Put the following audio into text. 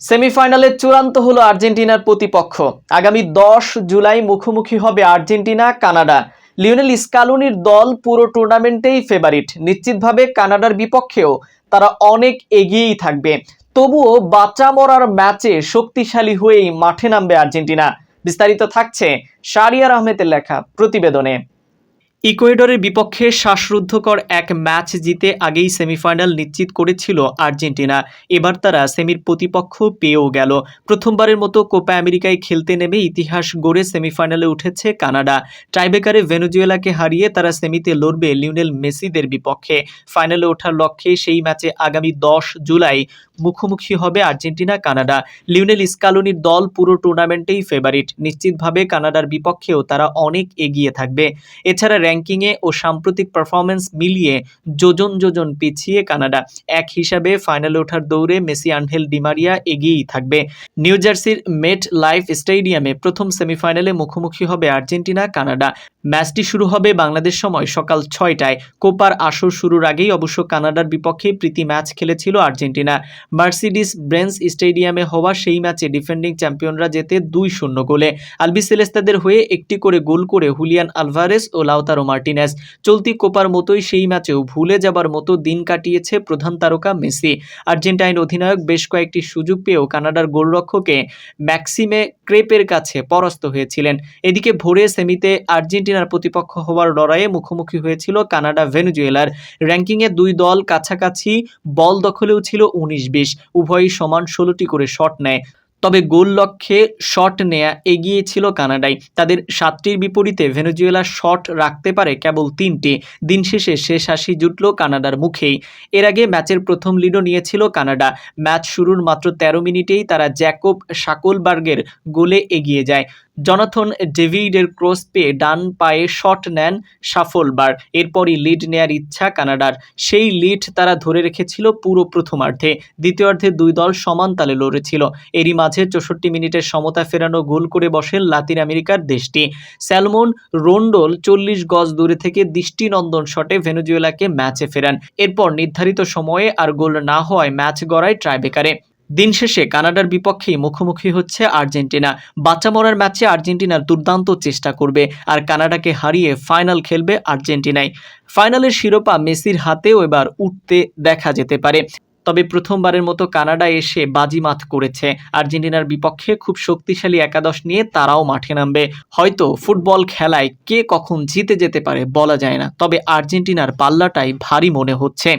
সেমিফাইনালে চূড়ান্ত হলো আর্জেন্টিনার প্রতিপক্ষ। আগামী দশ জুলাই মুখোমুখি হবে আর্জেন্টিনা, কানাডা। লিওনেল স্কালুনির দল পুরো টুর্নামেন্টেই ফেভারিট নিশ্চিতভাবে কানাডার বিপক্ষেও তারা অনেক এগিয়েই থাকবে। তবুও বাঁচা মরার ম্যাচে শক্তিশালী হয়েই মাঠে নামবে আর্জেন্টিনা। বিস্তারিত থাকছে শারিয়ার আহমেদের লেখা প্রতিবেদনে। ইকুয়েডরের বিপক্ষে শ্বাসরুদ্ধকর এক ম্যাচ জিতে আগেই সেমিফাইনাল নিশ্চিত করেছিল আর্জেন্টিনা। এবার তারা সেমির প্রতিপক্ষ পেয়েও গেল। প্রথমবারের মতো কোপা আমেরিকায় খেলতে নেমে ইতিহাস গড়ে সেমিফাইনালে উঠেছে কানাডা। টাইবেকারে ভেনেজুয়েলাকে হারিয়ে তারা সেমিতে লড়বে লিওনেল মেসিদের বিপক্ষে। ফাইনালে ওঠার লক্ষ্যে সেই ম্যাচে আগামী দশ জুলাই মুখোমুখি হবে আর্জেন্টিনা কানাডা। লিওনেল স্কালোনির দল পুরো টুর্নামেন্টেই ফেভারিট। নিশ্চিতভাবে কানাডার বিপক্ষেও তারা অনেক এগিয়ে থাকবে। এছাড়া র্যাঙ্কিংয়ে ও সাম্প্রতিক পারফরমেন্স মিলিয়ে যোজন যোজন পিছিয়ে কানাডা। এক হিসাবে ফাইনালে ওঠার দৌড়ে মেসি, আনহেল ডিমারিয়া এগিয়েই থাকবে। নিউ জার্সির মেট লাইফ স্টেডিয়ামে প্রথম সেমিফাইনালে মুখোমুখি হবে আর্জেন্টিনা, কানাডা। ম্যাচটি শুরু হবে বাংলাদেশ সময় সকাল ছয়টায়। কোপার আসর শুরুর আগেই অবশ্য কানাডার বিপক্ষে প্রীতি ম্যাচ খেলেছিল আর্জেন্টিনা। মার্সিডিস ব্রেন্স স্টেডিয়ামে হওয়া সেই ম্যাচে ডিফেন্ডিং চ্যাম্পিয়নরা যেতে দুই শূন্য গোলে। আলবিসেলেস্তাদের হয়ে একটি করে গোল করে হুলিয়ান আলভারেস ও লাউতারো মার্টিনেস। চলতি কোপার মতোই সেই ম্যাচেও ভুলে যাবার মতো দিন কাটিয়েছে প্রধান তারকা মেসি। আর্জেন্টাইন অধিনায়ক বেশ কয়েকটি সুযোগ পেয়েও কানাডার গোলরক্ষকে ম্যাক্সিমে ক্রেপের কাছে পরাস্ত হয়েছিলেন। এদিকে ভোরে সেমিতে আর্জেন্টিনার প্রতিপক্ষ হওয়ার লড়াইয়ে মুখোমুখি হয়েছিল কানাডা ভেনেজুয়েলার। র্যাঙ্কিংয়ে দুই দল কাছাকাছি, বল দখলেও ছিল উনিশ বিশ। উভয়ই সমান ষোলোটি করে শট নেয়। তবে গোল লক্ষ্যে শট নেয়া এগিয়ে ছিল কানাডাই। তাদের সাতটির বিপরীতে ভেনেজুয়েলা শট রাখতে পারে কেবল তিনটি। দিন শেষে শেষ হাসি জুটল কানাডার মুখেই। এর আগে ম্যাচের প্রথম লিডও নিয়েছিল কানাডা। ম্যাচ শুরুর মাত্র তেরো মিনিটেই তারা জ্যাকব শাকলবার্গের গোলে এগিয়ে যায়। জনাথন ডেভিডের ক্রস পেয়ে ডান পায়ে শট নেন সাফলবার। এরপরই লিড নেয়ার ইচ্ছা কানাডার। সেই লিড তারা ধরে রেখেছিল পুরো প্রথমার্ধে। দ্বিতীয়ার্ধে দুই দল সমান তালে লড়েছিল। এরই মাঝে চৌষট্টি মিনিটের সমতা ফেরানো গোল করে বসেন লাতিন আমেরিকার দেশটি। স্যালমন রোন্ডোল চল্লিশ গজ দূরে থেকে দৃষ্টিনন্দন শটে ভেনেজুয়েলাকে ম্যাচে ফেরান। এরপর নির্ধারিত সময়ে আর গোল না হওয়ায় ম্যাচ গড়ায় ট্রাইবেকারে। দিন শেষে কানাডার বিপক্ষেই মুখোমুখি হচ্ছে আর্জেন্টিনা। বাচ্চা মরার ম্যাচে আর্জেন্টিনার দুর্দান্ত চেষ্টা করবে আর কানাডাকে হারিয়ে ফাইনাল খেলবে আর্জেন্টিনায় ফাইনালের শিরোপা মেসির হাতেও এবার উঠতে দেখা যেতে পারে। তবে প্রথমবারের মতো কানাডা এসে বাজিমাত করেছে। আর্জেন্টিনার বিপক্ষে খুব শক্তিশালী একাদশ নিয়ে তারাও মাঠে নামবে। হয়তো ফুটবল খেলায় কে কখন জিতে যেতে পারে বলা যায় না, তবে আর্জেন্টিনার পাল্লাটাই ভারী মনে হচ্ছে।